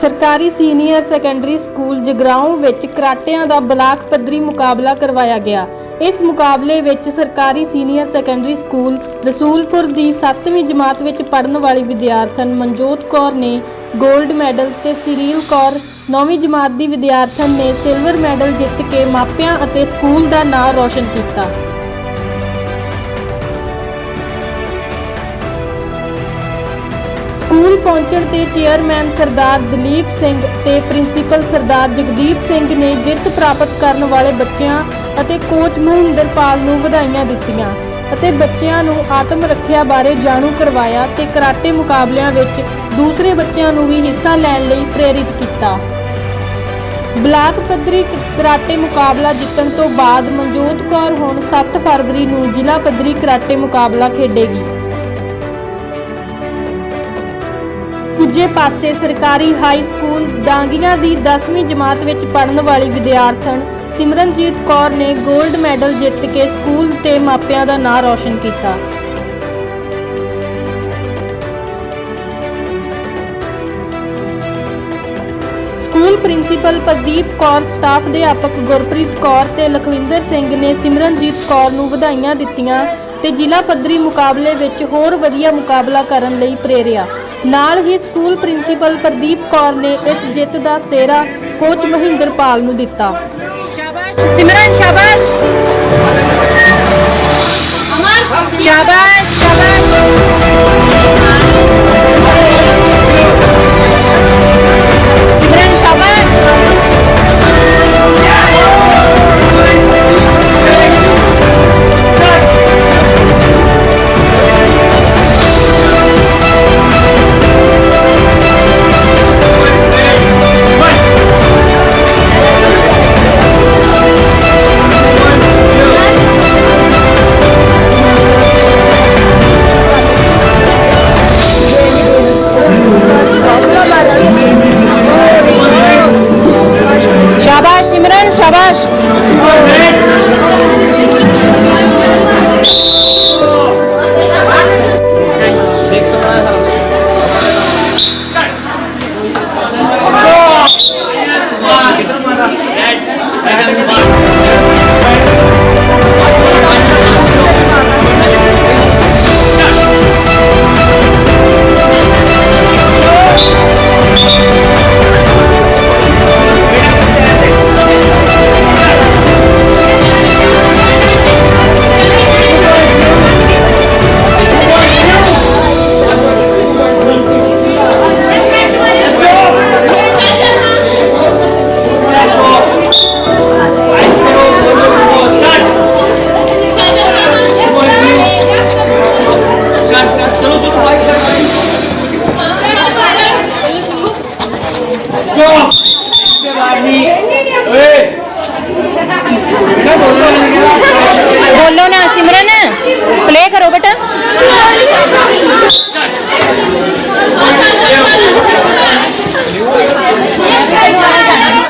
ਸਰਕਾਰੀ senior secondary school Jagraon ਵਿੱਚ ਕਰਾਟਿਆਂ ਦਾ block ਪੱਧਰੀ ਮੁਕਾਬਲਾ ਕਰਵਾਇਆ ਗਿਆ। ਇਸ ਮੁਕਾਬਲੇ ਵਿੱਚ ਸਰਕਾਰੀ ਸੀਨੀਅਰ ਸੈਕੰਡਰੀ ਸਕੂਲ ਰਸੂਲਪੁਰ ਦੀ 7ਵੀਂ ਜਮਾਤ ਵਿੱਚ ਪੜ੍ਹਨ ਵਾਲੀ ਵਿਦਿਆਰਥਣ ਮਨਜੋਤ ਕੌਰ ਨੇ 골ਡ ਮੈਡਲ ਤੇ ਸਿਰੀਲ ਕੌਰ 9ਵੀਂ ਜਮਾਤ ਦੀ ਵਿਦਿਆਰਥਣ ਨੇ ਸਿਲਵਰ ਮੈਡਲ ਜਿੱਤ ਕੇ ਮਾਪਿਆਂ ਅਤੇ ਸਕੂਲ ਦਾ ਨਾਂ ਰੌਸ਼ਨ ਕੀਤਾ। ਸਕੂਲ ਪਹੁੰਚਣ ਤੇ ਚੇਅਰਮੈਨ ਸਰਦਾਰ ਦਲੀਪ ਸਿੰਘ ਤੇ ਪ੍ਰਿੰਸੀਪਲ ਸਰਦਾਰ ਜਗਦੀਪ ਸਿੰਘ ਨੇ ਜਿੱਤ ਪ੍ਰਾਪਤ ਕਰਨ ਵਾਲੇ ਬੱਚਿਆਂ ਅਤੇ ਕੋਚ ਮਹਿੰਦਰਪਾਲ ਨੂੰ ਵਧਾਈਆਂ ਦਿੱਤੀਆਂ ਅਤੇ ਬੱਚਿਆਂ ਨੂੰ ਆਤਮ ਰੱਖਿਆ ਬਾਰੇ ਜਾਣੂ ਕਰਵਾਇਆ ਤੇ ਕਰਾਟੇ ਮੁਕਾਬਲਿਆਂ ਵਿੱਚ ਦੂਸਰੇ ਬੱਚਿਆਂ ਨੂੰ ਵੀ ਹਿੱਸਾ ਲੈਣ ਲਈ ਪ੍ਰੇਰਿਤ ਕੀਤਾ। ਬਲਾਕ ਪੱਧਰੀ ਕਰਾਟੇ ਮੁਕਾਬਲਾ ਜਿੱਤਣ ਤੋਂ ਬਾਅਦ ਮਨਜੋਤ ਕੌਰ ਹੁਣ 7 ਫਰਵਰੀ ਨੂੰ ਜ਼ਿਲ੍ਹਾ ਪੱਧਰੀ ਕਰਾਟੇ ਮੁਕਾਬਲਾ ਖੇਡੇਗੀ। ਦੂਜੇ ਪਾਸੇ ਸਰਕਾਰੀ ਹਾਈ ਸਕੂਲ ਦਾਂਗੀਆਂ ਦੀ 10ਵੀਂ ਜਮਾਤ ਵਿੱਚ ਪੜ੍ਹਨ ਵਾਲੀ ਵਿਦਿਆਰਥਣ ਸਿਮਰਨਜੀਤ ਕੌਰ ਨੇ 골ਡ ਮੈਡਲ ਜਿੱਤ ਕੇ ਸਕੂਲ ਤੇ ਮਾਪਿਆਂ ਦਾ ਨਾਂ ਰੌਸ਼ਨ ਕੀਤਾ। School principal Pradeep Kaur, staff ਅਧਿਆਪਕ ਗੁਰਪ੍ਰੀਤ ਕੌਰ ਤੇ ਲਖਵਿੰਦਰ ਸਿੰਘ ਨੇ ਸਿਮਰਨਜੀਤ ਕੌਰ ਨੂੰ ਵਧਾਈਆਂ ਦਿੱਤੀਆਂ। ਤੇ ਜ਼ਿਲ੍ਹਾ ਪੱਧਰੀ ਮੁਕਾਬਲੇ ਵਿੱਚ ਹੋਰ ਵਧੀਆ ਮੁਕਾਬਲਾ ਕਰਨ ਲਈ ਪ੍ਰੇਰਿਆ। ਨਾਲ ਹੀ ਸਕੂਲ ਪ੍ਰਿੰਸੀਪਲ ਪ੍ਰਦੀਪ ਕੌਰ ਨੇ ਇਸ ਜਿੱਤ ਦਾ ਸਿਹਰਾ ਕੋਚ ਮਹਿੰਦਰਪਾਲ ਨੂੰ ਦਿੱਤਾ। ਸ਼ਾਬਾਸ਼, ਸਿਮਰਨ, ਸ਼ਾਬਾਸ਼। ਸ਼ਾਬਾਸ਼। Amém.